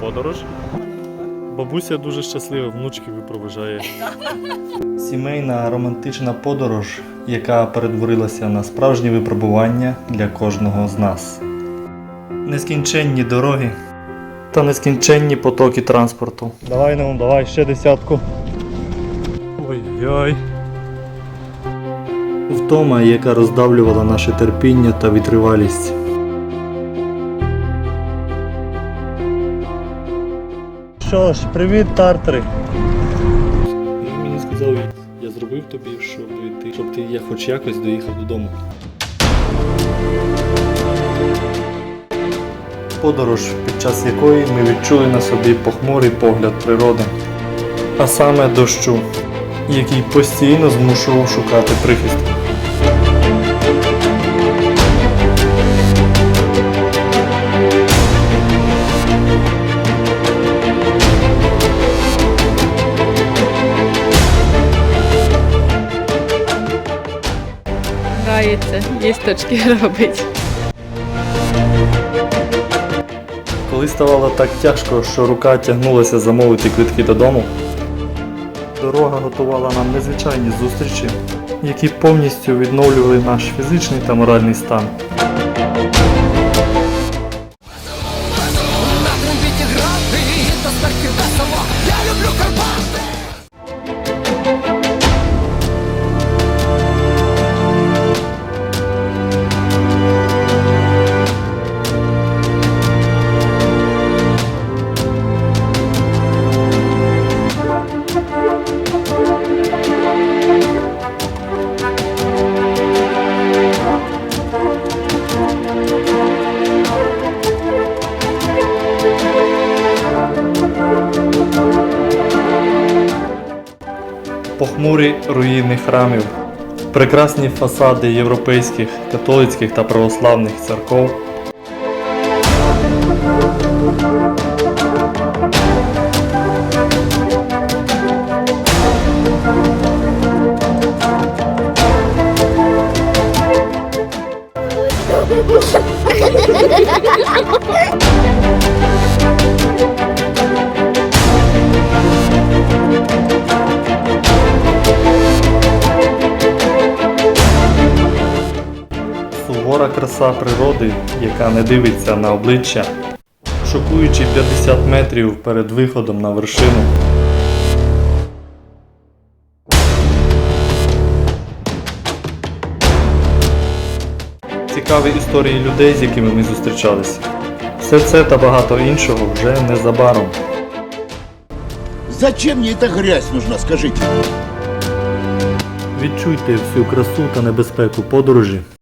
подорож. Бабуся дуже щаслива, внучки випроважає. Сімейна романтична подорож, яка перетворилася на справжнє випробування для кожного з нас. Нескінченні дороги та нескінченні потоки транспорту. Давай, ну, давай ще десятку. Ой-ой. Втома, яка роздавлювала наше терпіння та витривалість. Що ж, привіт, тартери. Він мені сказав, я зробив тобі, щоб ти, щоб ти я хоч якось доїхав додому. Подорож, під час якої ми відчули на собі похмурий погляд природи, а саме дощу, який постійно змушував шукати прихистку. Грається, їсточки робити. Коли ставало так тяжко, що рука тягнулася замовити квитки додому, дорога готувала нам незвичайні зустрічі, які повністю відновлювали наш фізичний та моральний стан. Похмурі руїни храмів, прекрасні фасади європейських, католицьких та православних церков. Сувора краса природи, яка не дивиться на обличчя, шокуючи 50 метрів перед виходом на вершину. Цікаві історії людей, з якими ми зустрічалися. Все це та багато іншого вже незабаром. Зачем мне эта грязь нужна, скажите? Відчуйте всю красу та небезпеку подорожі